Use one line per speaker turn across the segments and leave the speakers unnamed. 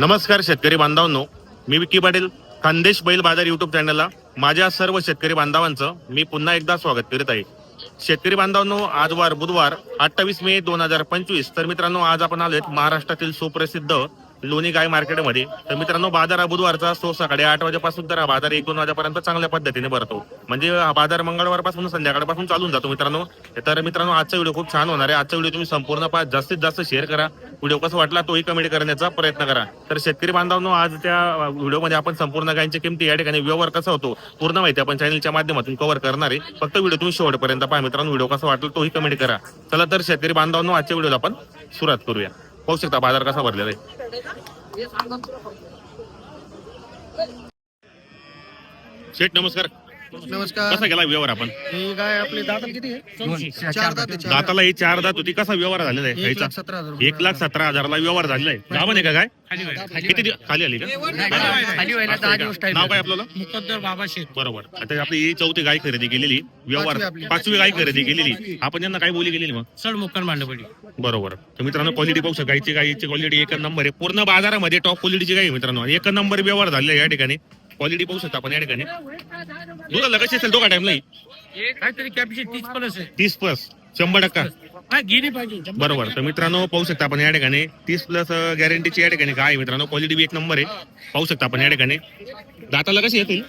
नमस्कार शेतकरी बांधवांनो. मी विकी पाटील खानदेश बैल बाजार युट्यूब चॅनलला माझ्या सर्व शेतकरी बांधवांचं मी पुन्हा एकदा स्वागत करीत आहे. शेतकरी बांधवांनो आजवार बुधवार अठ्ठावीस मे दोन हजार पंचवीस. तर मित्रांनो आज आपण आलोय महाराष्ट्रातील सुप्रसिद्ध लोणी गाय मार्केटमध्ये तर मित्रांनो बाजार हा बुधवारचा असतो. सकाळी आठ वाजेपासून तर हा बाजार एक दोन वाजेपर्यंत चांगल्या पद्धतीने भरतो. म्हणजे हा बाजार मंगळवारपासून संध्याकाळपासून चालून जातो मित्रांनो. तर मित्रांनो आजचा व्हिडिओ खूप छान होणार आहे. आजचा व्हिडिओ तुम्ही संपूर्ण जास्तीत जास्त शेअर करा. व्हिडिओ कसा वाटला तोही कमेंट करण्याचा प्रयत्न करा. तर शेतकरी बांधवांनो आज त्या व्हिडिओमध्ये आपण संपूर्ण गायींच्या किमती या ठिकाणी व्यवहार कसा होतो पूर्ण माहिती आपण चॅनलच्या माध्यमातून कव्हर करणार आहे. फक्त व्हिडिओ तुम्ही शेवटपर्यंत पहा मित्रांनो. व्हिडिओ कसा वाटला तोही कमेंट करा. चला तर शेतकरी बांधवांनो आजच्या व्हिडिओला आपण सुरुवात करूया. पाहू शकता बाजार कसा भरलेला आहे. शेठ नमस्कार.
नमस्कार.
कसा गेला व्यवहार आपण?
ही गाय आपली दाताला किती आहे? चार दात आहे, चार
दाताला ही चार दात होती. कसा व्यवहार झालेला आहे
एक लाख सतरा हजार रुपये.
एक लाख सतरा हजारला व्यवहार झालेला आहे. गाभण आहे का काय किती दिवस खाली आली का?
खाली व्हायला.
असं
दहा
आहे का?
दिवस टाइम
नाव काय आपल्याला?
मुकद्दर बाबा शेख
बरोबर. आता आपली ही चौथी गाय खरेदी केलेली. व्यवहार
पाचवी आपली.
पाचवी गाय खरेदी केलेली. आपण यांना काय बोली गेलेली मग?
सड मुक्कान मांडपडी
बरोबर. तर मित्रांनो क्वालिटी पाहू शकता गायची गायची क्वालिटी एक नंबर आहे. पूर्ण बाजारामध्ये टॉप क्वालिटीची गाय आहे मित्रांनो. एक नंबर व्यवहार झालेला आहे या ठिकाणी. क्वालिटी पाहू शकता आपण या ठिकाणी. दुधाला कशी असेल दोघा टाइमला
काहीतरी कॅपॅसिटी तीस प्लस आहे
तीस प्लस शंभर टक्का.
हा, पाहिजे.
बरोबर. तर मित्रांनो पाहू शकता आपण या ठिकाणी. तीस प्लस गॅरंटीची या ठिकाणी काय आहे मित्रांनो? क्वालिटी बी एक नंबर आहे. पाहू शकता आपण या ठिकाणी. दाताला कशी येतील?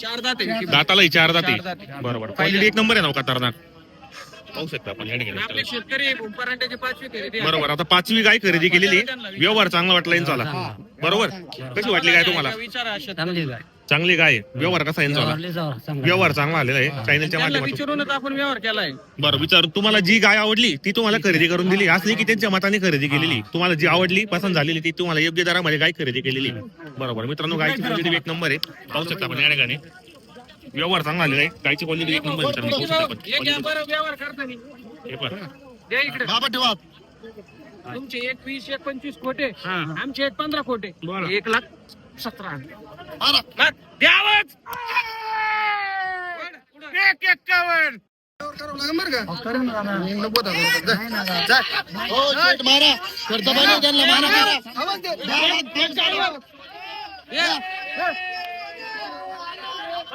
चार दात आहे.
दाताला चार दाते
चार दाते.
बरोबर. क्वालिटी एक नंबर आहे ना खतरनाक? पाहू शकता आपण या ठिकाणी
आपले
मित्रांनो.
शेतकरी पराठ्याची पाचवी खरेदी आहे.
बरोबर. आता पाचवी गाय खरेदी केलेली. व्यवहार चांगला वाटला यांचा बरोबर? कशी वाटली गाय तुम्हाला?
विचारा शेतकरी.
चांगली गाय. आहे. व्यवहार कसा यांचा व्यवहार चांगला आलेला आहे. चॅनलच्या
त्यांना
माध्यमातून.
विचारूनच आपण व्यवहार केलाय.
बरं विचार. तुम्हाला जी गाय आवडली ती तुम्हाला खरेदी करून दिली. असली की त्यांच्या मताने खरेदी केलेली. तुम्हाला जी आवडली पसंत झालेली ती तुम्हाला योग्य दरामध्ये गाय खरेदी केलेली. बरोबर. मित्रांनो गायची क्वालिटी एक नंबर आहे. पाहू शकता आपण या ठिकाणी. व्यवहार चांगला आलेला आहे. गायची क्वालिटी एक नंबर आहे मित्रांनो शकता आपण
व्यवहार करताना
हे पहा.
द्या इकडे. तुमचे एक वीस एक पंचवीस खोटे आमचे एक पंधरा खोटे. एक लाख सतरा लाख. द्यावंच एक एक्कावन्न. द्या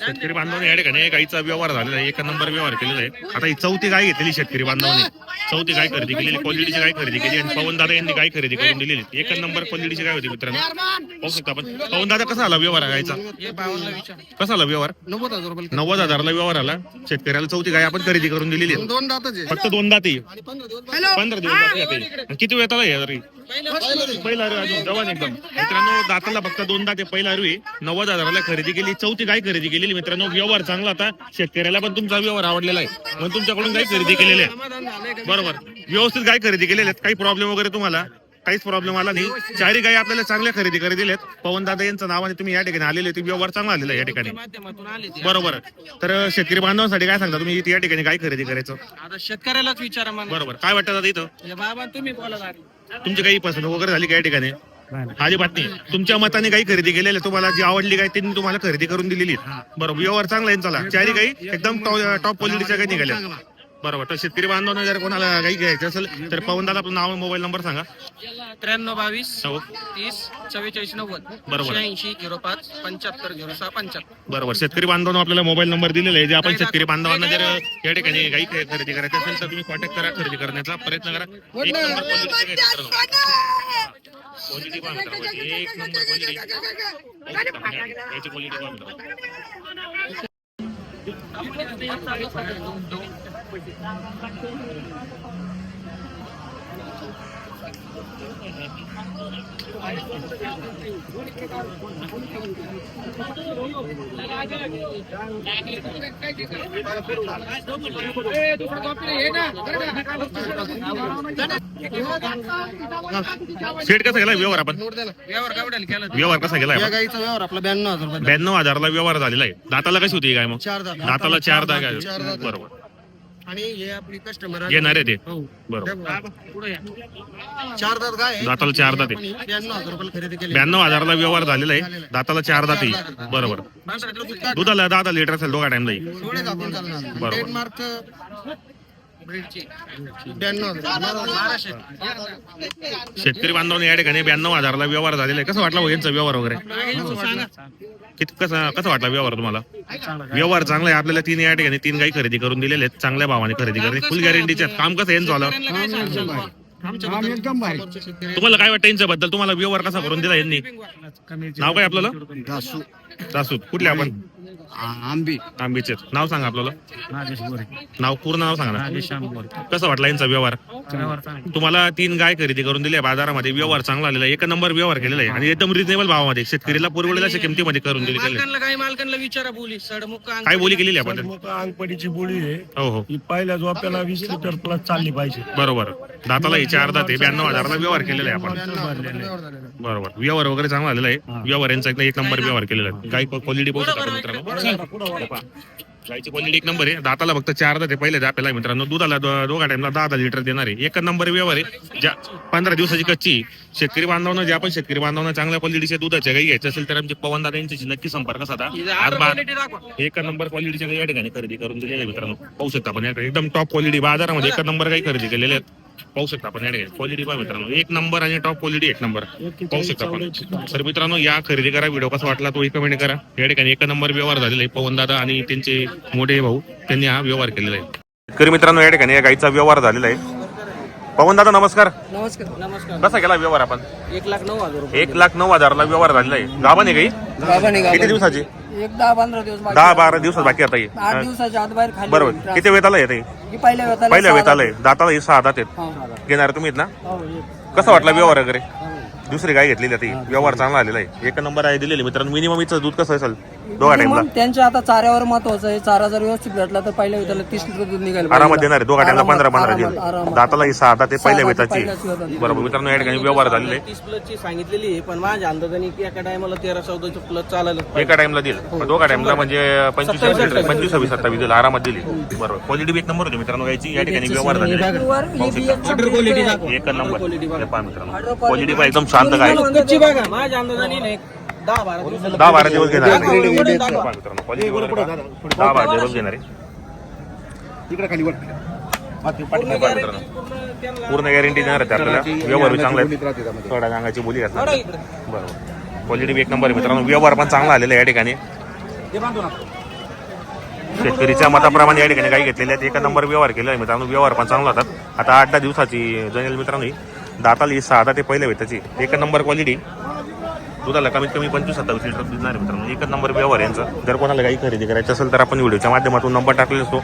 शेतकरी बांधवांनी या ठिकाणी गाईचा व्यवहार झालेला आहे. एक नंबर व्यवहार केलेला आहे. आता ही चौथी गाय घेतलेली शेतकरी बांधवांनी. चौथी गाय खरेदी केलेली क्वालिटीची गाय खरेदी केली आणि पवन दादा यांनी गाय खरेदी करून दिलेली एक नंबर क्वालिटीची गाय होती मित्रांनो. पाहू शकता आपण. पवन दादा कसा आला व्यवहार गायचा
हे बावनला विचार
कसा आला व्यवहार?
नव्वद हजार रुपये
नव्वद हजारला व्यवहार आला. शेतकऱ्याला चौथी गाय आपण खरेदी करून दिलेली आहे.
दोन दाताचे.
फक्त दोन दाती.
पंधरा दिवस
किती वेळ आहे तरी पहिला अरू अजून. जवान एकदम. मित्रांनो दाताला फक्त दोन दाते. पहिला अरू नव्वद हजाराला खरेदी केली. चौथी गाय खरेदी केलेली मित्रांनो व्यवहार चांगला होता. शेतकऱ्याला पण तुमचा व्यवहार आवडलेला आहे. म्हणून तुमच्याकडून गाय खरेदी केलेली आहे. बरोबर. व्यवस्थित गाय खरेदी केलेल्या आहेत. काही प्रॉब्लेम वगैरे तुम्हाला? काहीच प्रॉब्लेम आला नाही. चारी गाय आपल्याला चांगल्या खरेदी करी दिल्यात पवन दादा यांचं नावाने तुम्ही या ठिकाणी आलेले ते व्यवहार चांगला आलेला या ठिकाणी. बरोबर. तर शेतकरी बांधवांसाठी काय सांगता तुम्ही? या ठिकाणी काय खरेदी करायचं.
आता शेतकऱ्यालाच विचारा
बरोबर. काय वाटतं दादा इथं?
बाबा तुम्ही बोला
तुमची काही पसंत वगैरे झाली का या ठिकाणी? अजिबात नाही. तुमच्या मताने काही खरेदी केलेली तुम्हाला जी आवडली काय त्यांनी तुम्हाला खरेदी करून दिलेली बरोबर व्यवहार चांगला आहे चला चारी काही एकदम टॉप क्वालिटीच्या काही निघाल्या. बरोबर तर शेतकरी बांधवांना जर कोणाला काही घ्यायचं असेल तर पवन दादा आपलं नाव मोबाईल नंबर सांगा
त्र्याण्णव बावीस
हो
तीस चव्वेचाळीस नव्वद
बरोबर.
शहाऐंशी झिरो पाच पंच्याहत्तर झिरो सहा पंच्याहत्तर
बरोबर शेतकरी बांधवांना आपल्याला मोबाईल नंबर दिलेला आहे जे आपण शेतकरी बांधवांना जर या ठिकाणी काही खे- खरेदी करायची असेल तर तुम्ही कॉन्टॅक्ट करा खरेदी करण्याचा प्रयत्न करा एक नंबर क्वालिटीचे. क्वालिटी पहा मित्रांनो. एक नंबर क्वालिटी याची क्वालिटी पहा मित्रांनो. सेट कसा गेला व्यवहार आपण?
व्यवहार कावड्याला केला
व्यवहार कसा गेलाय
या? गाईचा व्यवहार आपला ब्याण्णव हजार
ब्याण्णव हजारला व्यवहार झालेला आहे. दाताला कशी होती ही गाय मग?
चार दात.
दाताला चार दाग. बरोबर.
आणि हे आपली कस्टमर
घेणार आहे ते.
हो.
बरोबर.
पुढे या. चार दात आहे.
दाताला चार दात आहे.
आपण ब्याण्णव हजार रुपये खरेदी केली.
ब्याण्णव हजारला व्यवहार झालेला आहे. दाताला चार दाती बरोबर.
दूध काढ.
दुधाला दहा दहा लिटर असेल दोघा टाइमला
सोळे दाखवून चालणार
बरोबर. शेतकरी बांधवांनी या ठिकाणी ब्याण्णव हजारला व्यवहार झालेला आहे. कसं वाटला हो यांचा व्यवहार वगैरे? किती कसं कसं वाटला व्यवहार तुम्हाला? व्यवहार चांगला आहे. आपल्याला तीन या ठिकाणी तीन गाई खरेदी करून दिलेले आहेत. चांगल्या भावाने खरेदी करणे फुल गॅरंटीचे काम कसं यांचं झालं तुम्हाला काय वाटतं यांच्याबद्दल? तुम्हाला व्यवहार कसा करून दिला यांनी? नाव काय आपल्याला?
दासू.
कुठले आपण?
आंबी.
आंबीचे नाव सांगा आपल्याला.
नागेश गोरे.
नाव पूर्ण नाव सांगा ना.
नागेश श्याम गोरे
कसं वाटला यांचा व्यवहार?
चांगला.
तुम्हाला तीन गाय खरेदी करून दिल्या बाजारामध्ये. व्यवहार चांगला आलेला आहे. एक नंबर व्यवहार केलेला आहे. आणि एकदम रिजनेबल भावामध्ये. शेतकरीला पुरवलेल्या किमतीमध्ये करून.
मालकांना काय मालकांना विचारा बोली. सडमुख
काय बोली केलेली आहे आपण?
अंगपडीची बोळी आहे.
हो हो.
ही पहिल्या झोप्याला वीस लिटर प्लस चालली पाहिजे.
बरोबर. दाताला हिच्या अर्धा ते ब्याण्णव हजारला व्यवहार केलेला आहे आपण. बरोबर. व्यवहार वगैरे चांगला आलेला आहे. व्यवहार यांचा एकदम एक नंबर व्यवहार केलेला आहे. गाय क्वालिटी शकता आपण मित्रांनो. गायची क्वालिटी एक नंबर आहे. दाताला फक्त चार दाते पहिले दापेला मित्रांनो. दुधाला दो- दोघा टाइमला दहा दहा लिटर देणार आहे. एक नंबर व्यवहार आहे. ज्या पंधरा दिवसाची कच्ची शेतकरी बांधवांना ज्या पण शेतकरी बांधवांना चांगल्या क्वालिटीच्या दुधाच्या गाई घ्यायच्या असेल तर आमचे पवन दादा यांच्याशी नक्की संपर्क साधा. आज बा- एक नंबर क्वालिटीच्या गाई या ठिकाणी खरेदी करून दिलेल्या आहे मित्रांनो. पाहू शकता आपण एकदम टॉप क्वालिटी बाजारामध्ये एक नंबर काही खरेदी केलेले आहेत. पाहू शकता आपण या ठिकाणी. क्वालिटी पहा मित्रांनो. एक नंबर आणि टॉप क्वालिटी एक नंबर पाहू शकता आपण. तर मित्रांनो या खरेदी करा. व्हिडिओ कसा वाटला तो कमेंट करा. या ठिकाणी एक नंबर व्यवहार झालेला आहे. पवन दादा आणि त्यांचे मोठे भाऊ त्यांनी हा व्यवहार केलेला आहे. शेतकरी मित्रांनो या ठिकाणी या गाईचा व्यवहार झालेला आहे. पवन दादा नमस्कार.
नमस्कार नमस्कार.
कसा केला व्यवहार आपण?
एक लाख नऊ हजार
एक लाख नऊ हजारला व्यवहार झालेला आहे. गाभा नाही गाई? किती दिवसाची?
एक दहा पंधरा दिवस बाकी.
दहा बारा दिवसात बाकी आता ही.
आठ दिवसाच्या आत बाहेर खाली
बरोबर. किती वेताला येते
ही पहिल्या वेताला
पहिल्या आहे. दाताला ही सहा दात आहेत.
हा.
घेणार तुम्ही आहेत ना
हो, एक.
कसं वाटला व्यवहार वगैरे? दुसरी गाय घेतलेली आता ही. व्यवहार चांगला आलेला आहे. एक नंबर आहे दिलेली. मित्रांनो मिनिमम हिचं दूध कसं असेल? दोघा टाइमला
त्यांच्या आता चाऱ्यावर महत्वाचं आहे. चारा जर व्यवस्थित भेटला तर पहिल्या वेताला तीस लिटर दूध निघायला
आरामात. देणार आहे. दोघा टाइमला पंधरा पंधरा
आरामात,
दिवस
आरामात.
दाताला ही सहा दात आहे पहिल्या
पहिल्याच वेताची.
बरोबर. मित्रांनो या ठिकाणी व्यवहार झालेले.
तीस प्लसची सांगितलेली आहे पण माझ्या अंदाजाने की एका टायमाला तेरा चौदाचं प्लस चालायला
एका टाइमला दिल पण दोघा टाइमला म्हणजे पंचवीस लिटर पंचवीस सव्वीस सत्तावीस दिलं आरामात दिली बरोबर. क्वालिटी एक नंबर होती मित्रांनो याची. या ठिकाणी व्यवहार झालेले. आहे.
वर ही बी एक
क्वालिटी दाखव.
एक नंबर हे पहा मित्रांनो. क्वालिटी पहा एकदम शांत काय?
कच्ची बघा माझ्या अंदाजाने नाही दहा बारा दिवसाला
दहा बारा दिवस घेणार आहे.
क्वालिटी दाखवा.
पहा मित्रांनो क्वालिटी वगैरे पहा. दहा बारा दिवस घेणार आहे.
इकडे खाली वर
हे पहा मित्रांनो. पूर्ण गॅरंटी देणार आहे आपल्याला. व्यवहार बी चांगला आहे. थोड्या अंगाची बोली
इकडे.
बरोबर. क्वालिटी बी एक नंबर आहे मित्रांनो. व्यवहार पण चांगला आलेला आहे या ठिकाणी. शेतकरीच्या मताप्रमाणे या ठिकाणी काही घेतलेले आहेत. एका नंबर व्यवहार केला आहे मित्रांनो. व्यवहार पण चांगला होतात. आता आठ दहा दिवसाची जनेल मित्रांनो ही. दाताला ही सहा ते पहिल्या भेटायची एक नंबर क्वालिटी दुधाला कमीत कमी पंचवीस सत्तावीस लिटर देणार आहे मित्रांनो. एक नंबर व्यवहार यांचं यांचा. जर कोणाला काही खरेदी करायचं असेल तर आपण व्हिडिओच्या माध्यमातून नंबर टाकलेला असतो.